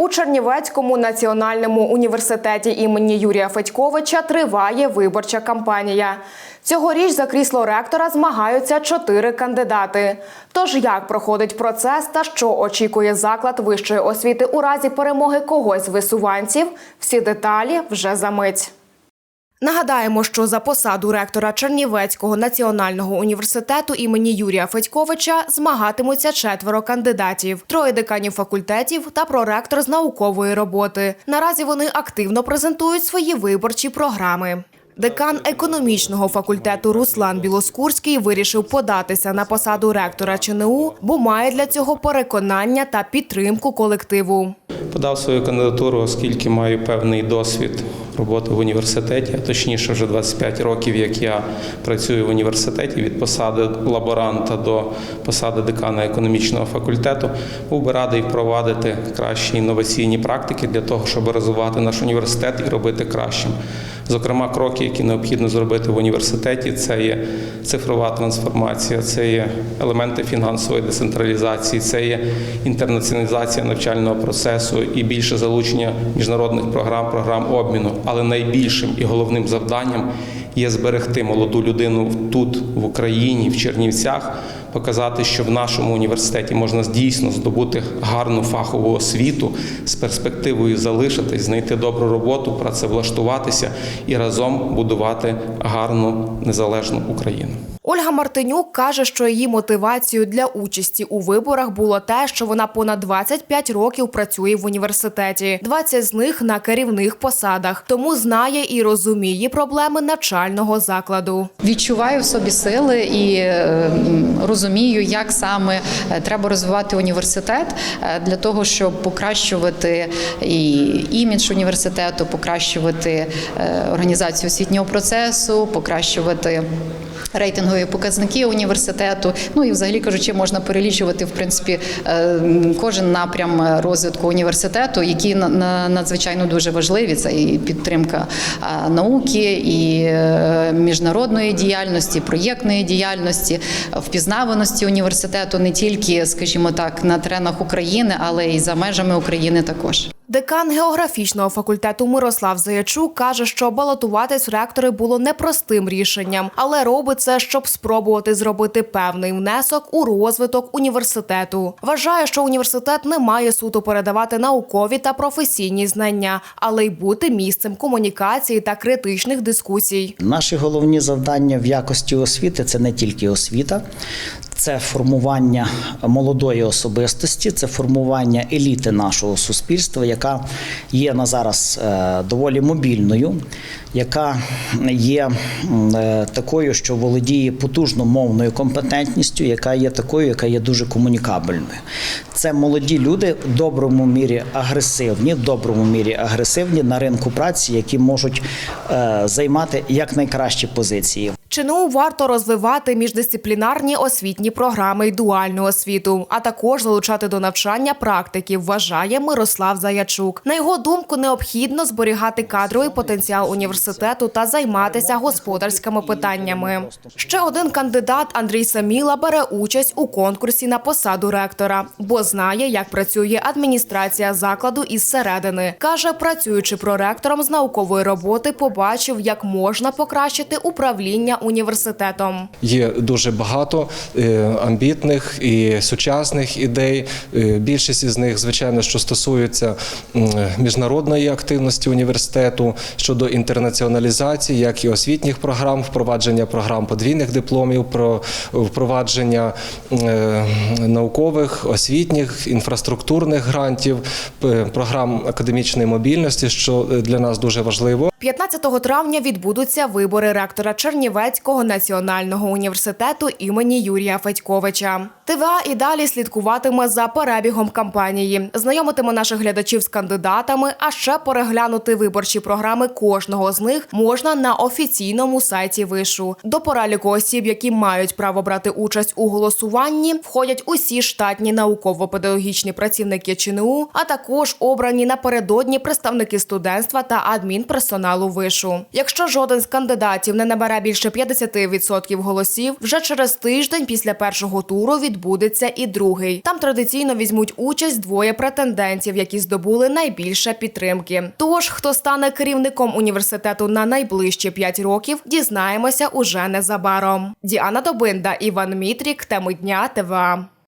У Чернівецькому національному університеті імені Юрія Федьковича триває виборча кампанія. Цьогоріч за крісло ректора змагаються чотири кандидати. Тож як проходить процес та що очікує заклад вищої освіти у разі перемоги когось з висуванців? Всі деталі вже за мить. Нагадаємо, що за посаду ректора Чернівецького національного університету імені Юрія Федьковича змагатимуться четверо кандидатів: троє деканів факультетів та проректор з наукової роботи. Наразі вони активно презентують свої виборчі програми. Декан економічного факультету Руслан Білоскурський вирішив податися на посаду ректора ЧНУ, бо має для цього переконання та підтримку колективу. Подав свою кандидатуру, оскільки маю певний досвід роботи в університеті, а точніше, вже 25 років, як я працюю в університеті від посади лаборанта до посади декана економічного факультету. Був би радий впровадити кращі інноваційні практики для того, щоб розвивати наш університет і робити кращим. Зокрема, кроки, які необхідно зробити в університеті, це є цифрова трансформація, це є елементи фінансової децентралізації, це є інтернаціоналізація навчального процесу і більше залучення міжнародних програм, програм обміну. Але найбільшим і головним завданням є зберегти молоду людину тут, в Україні, в Чернівцях, показати, що в нашому університеті можна дійсно здобути гарну фахову освіту з перспективою залишитись, знайти добру роботу, працевлаштуватися і разом будувати гарну незалежну Україну. Ольга Мартинюк каже, що її мотивацією для участі у виборах було те, що вона понад 25 років працює в університеті, 20 з них на керівних посадах, тому знає і розуміє проблеми навчального закладу. Відчуваю в собі сили і е, розумію, як саме е, треба розвивати університет е, для того, щоб покращувати і імідж університету, покращувати організацію освітнього процесу, покращувати. Рейтингові показники університету, ну і взагалі кажучи, можна перелічувати в принципі е, кожен напрям розвитку університету, які на- на- надзвичайно дуже важливі. Це і підтримка е, науки, і е, міжнародної діяльності, проєктної діяльності, впізнаваності університету не тільки, скажімо так, на теренах України, але й за межами України також. Декан географічного факультету Мирослав Заячук каже, що балотуватись в ректори було непростим рішенням, але робить це, щоб спробувати зробити певний внесок у розвиток університету. Вважає, що університет не має суто передавати наукові та професійні знання, але й бути місцем комунікації та критичних дискусій. Наші головні завдання в якості освіти це не тільки освіта, це формування молодої особистості, це формування еліти нашого суспільства, яка є на зараз е, доволі мобільною, яка є е, такою, що володіє потужно мовною компетентністю, яка є такою, яка є дуже комунікабельною. Це молоді люди в доброму мірі агресивні, в доброму мірі агресивні на ринку праці, які можуть е, займати якнайкращі позиції. ЧНУ варто розвивати міждисциплінарні освітні програми й дуальну освіту, а також залучати до навчання практиків, вважає Мирослав Заячук. На його думку, необхідно зберігати кадровий потенціал університету та займатися господарськими питаннями. Ще один кандидат Андрій Саміла бере участь у конкурсі на посаду ректора, бо знає, як працює адміністрація закладу із середини. каже, працюючи проректором з наукової роботи, побачив, як можна покращити управління університетом. Є дуже багато е, амбітних і сучасних ідей. Е, Більшість із них, звичайно, що стосуються міжнародної активності університету щодо інтернаціоналізації, як і освітніх програм, впровадження програм подвійних дипломів, про впровадження е, наукових, освітніх, інфраструктурних грантів, програм академічної мобільності, що для нас дуже важливо. 15 травня відбудуться вибори ректора Чернівецького національного університету імені Юрія Федьковича. ТВА і далі слідкуватиме за перебігом кампанії, знайомитиме наших глядачів з кандидатами, а ще переглянути виборчі програми кожного з них можна на офіційному сайті вишу. До переліку осіб, які мають право брати участь у голосуванні, входять усі штатні науково-педагогічні працівники ЧНУ, а також обрані напередодні представники студентства та адмінперсоналу вишу. Якщо жоден з кандидатів не набере більше 50% голосів, вже через тиждень після першого туру відбудеться відбудеться і другий. Там традиційно візьмуть участь двоє претендентів, які здобули найбільше підтримки. Тож, хто стане керівником університету на найближчі 5 років, дізнаємося уже незабаром. Діана Добинда, Іван Мітрік, теми дня ТВА.